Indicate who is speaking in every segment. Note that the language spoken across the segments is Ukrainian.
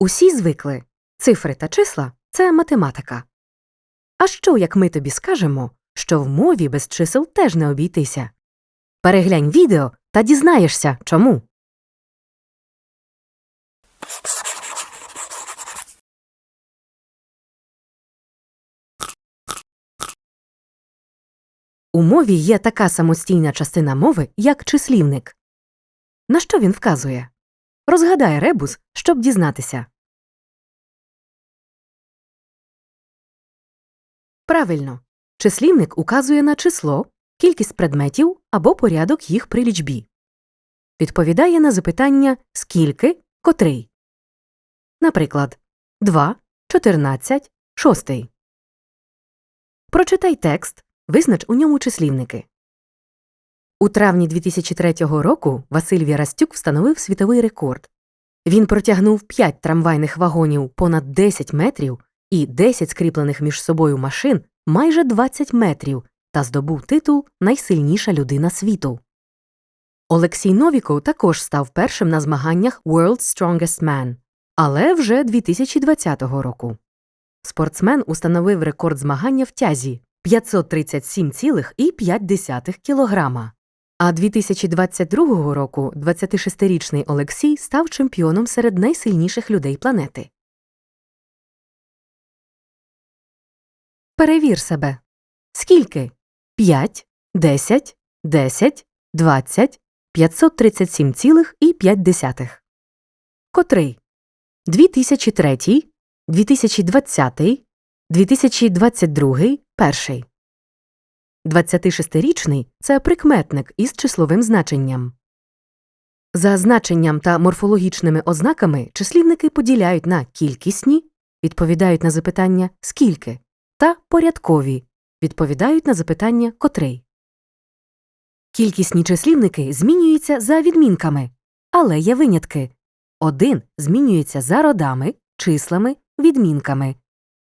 Speaker 1: Усі звикли цифри та числа це математика. А що, як ми тобі скажемо, що в мові без чисел теж не обійтися? Переглянь відео та дізнаєшся, чому. У мові є така самостійна частина мови, як числівник. На що він вказує? Розгадай ребус, щоб дізнатися. Правильно. Числівник указує на число, кількість предметів або порядок їх при лічбі. Відповідає на запитання скільки, котрий. Наприклад, 2, 14, 6. Прочитай текст, визнач у ньому числівники. У травні 2003 року Василь Вірастюк встановив світовий рекорд. Він протягнув 5 трамвайних вагонів понад 10 метрів і 10 скріплених між собою машин майже 20 метрів та здобув титул Найсильніша людина світу. Олексій Новіков також став першим на змаганнях World's Strongest Man, але вже 2020 року. Спортсмен установив рекорд змагання в тязі 537,5 кілограма. А 2022 року 26-річний Олексій став чемпіоном серед найсильніших людей планети. Перевір себе. Скільки? 5, 10, 10, 20, 537,5. Котрий? 2003, 2020, 2022, перший. 26-річний – це прикметник із числовим значенням. За значенням та морфологічними ознаками числівники поділяють на кількісні, відповідають на запитання скільки, та порядкові, відповідають на запитання котрий. Кількісні числівники змінюються за відмінками, але є винятки. Один змінюється за родами, числами, відмінками.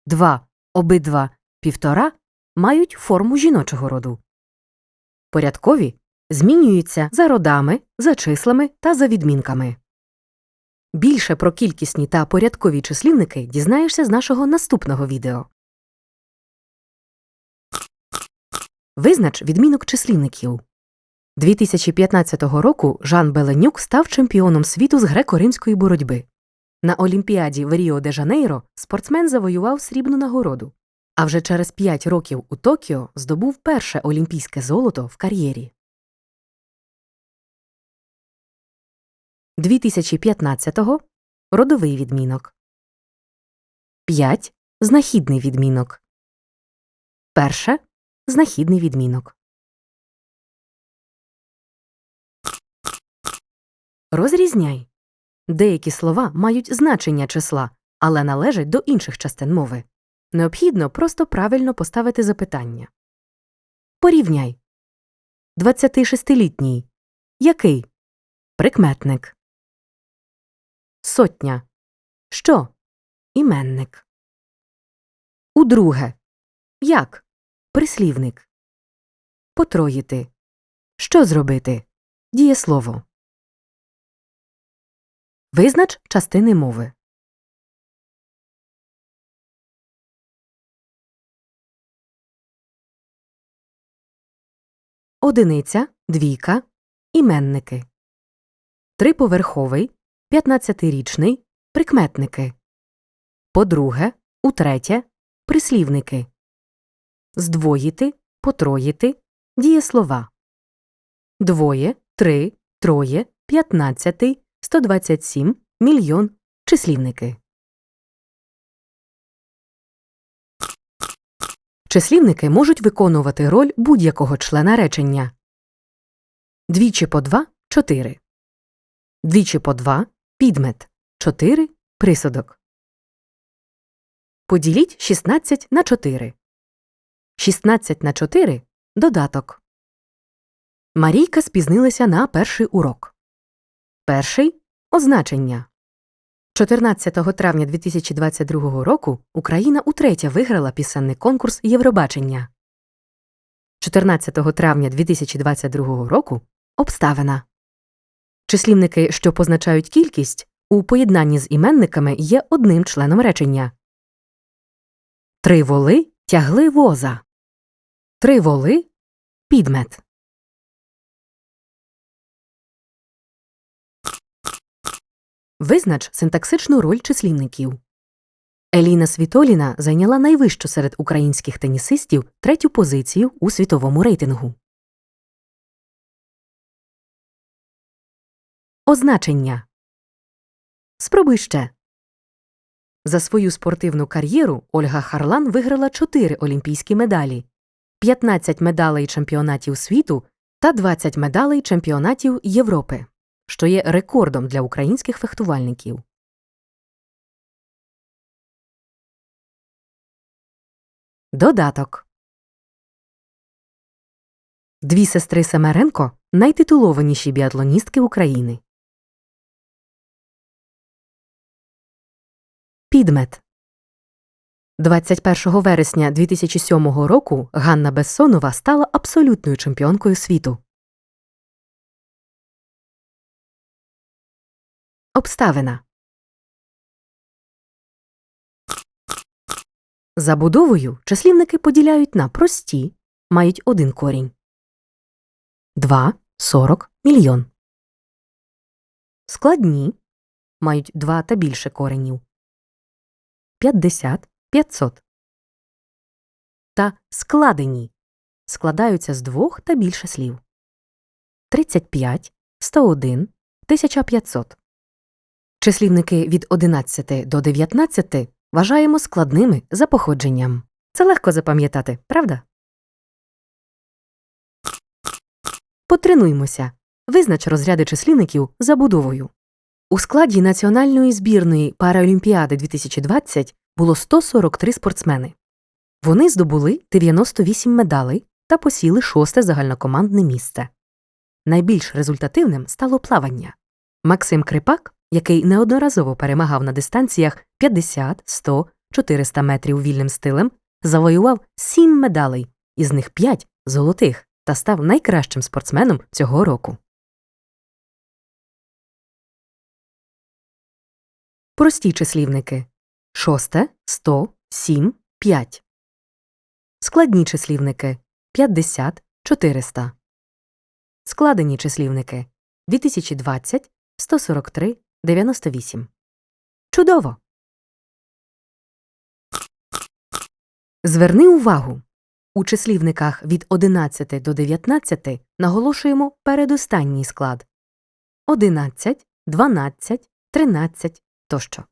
Speaker 1: Два, обидва, півтора мають форму жіночого роду. Порядкові змінюються за родами, за числами та за відмінками. Більше про кількісні та порядкові числівники дізнаєшся з нашого наступного відео. Визнач відмінок числівників. 2015 року Жан Беленюк став чемпіоном світу з греко-римської боротьби. На Олімпіаді в Ріо де Жанейро спортсмен завоював срібну нагороду, а вже через 5 років у Токіо здобув перше олімпійське золото в кар'єрі. 2015-го родовий відмінок. 5 знахідний відмінок. Перше знахідний відмінок. Розрізняй. Деякі слова мають значення числа, але належать до інших частин мови. Необхідно просто правильно поставити запитання. Порівняй. 26-літній. Який? Прикметник. Сотня. Що? Іменник. Удруге. Як? Прислівник. Потроїти. Що зробити? Дієслово. Визнач частини мови. Одиниця, двійка, іменники. Триповерховий, п'ятнадцятирічний, прикметники. По-друге, утретє, прислівники. Здвоїти, потроїти, дієслова. Двоє, три, троє, п'ятнадцятий, 127, мільйон, числівники. Числівники можуть виконувати роль будь-якого члена речення. Двічі по два – чотири. Двічі по два – підмет. Чотири – присудок. Поділіть 16 на 4. 16 на 4 – додаток. Марійка спізнилася на перший урок. Перший – означення. 14 травня 2022 року Україна утретє виграла пісенний конкурс Євробачення. 14 травня 2022 року обставина. Числівники, що позначають кількість, у поєднанні з іменниками є одним членом речення. Три воли тягли воза. Три воли підмет. Визнач синтаксичну роль числівників. Еліна Світоліна зайняла найвищу серед українських тенісистів третю позицію у світовому рейтингу. Означення. Спробуй ще. За свою спортивну кар'єру Ольга Харлан виграла 4 олімпійські медалі, 15 медалей чемпіонатів світу та 20 медалей чемпіонатів Європи, що є рекордом для українських фехтувальників. Додаток. Дві сестри Семеренко найтитулованіші біатлоністки України. Підмет 21 вересня 2007 року Ганна Бессонова стала абсолютною чемпіонкою світу. Обставина Забудовою числівники поділяють на прості, мають один корінь. 2 – 40 мільйон. Складні мають два та більше коренів. 50 – 500. Та складені складаються з двох та більше слів. 35 – 101 – 1500. Числівники від 11 до 19 вважаємо складними за походженням. Це легко запам'ятати, правда? Потренуймося. Визнач розряди числівників забудовою. У складі національної збірної Параолімпіади 2020 було 143 спортсмени. Вони здобули 98 медалей та посіли шосте загальнокомандне місце. Найбільш результативним стало плавання. Максим Крипак, який неодноразово перемагав на дистанціях 50, 100, 400 метрів вільним стилем, завоював 7 медалей, із них 5 золотих, та став найкращим спортсменом цього року. Прості числівники шосте, 100, 7, 5. Складні числівники 50, 400. Складені числівники 2020, 143, 98. Чудово! Зверни увагу. У числівниках від 11 до 19 наголошуємо передостанній склад 11, 12, 13 тощо.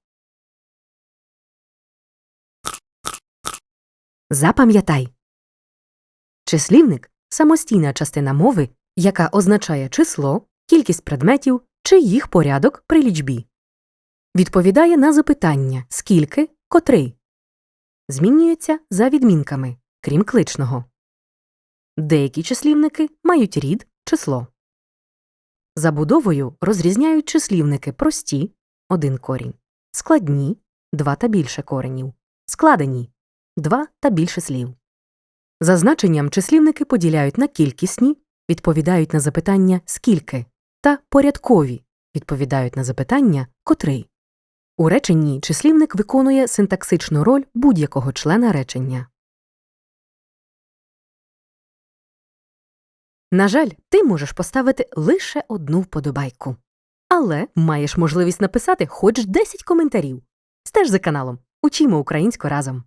Speaker 1: Запам'ятай. Числівник самостійна частина мови, яка означає число, кількість предметів чи їх порядок при лічбі. Відповідає на запитання скільки, котрий. Змінюється за відмінками, крім кличного. Деякі числівники мають рід число. Забудовою розрізняють числівники прості один корінь, складні два та більше коренів, складені два та більше слів. За значенням числівники поділяють на кількісні, відповідають на запитання скільки, та порядкові відповідають на запитання котрий. У реченні числівник виконує синтаксичну роль будь-якого члена речення. На жаль, ти можеш поставити лише одну вподобайку. Але маєш можливість написати хоч 10 коментарів. Стеж за каналом. Учімо українську разом.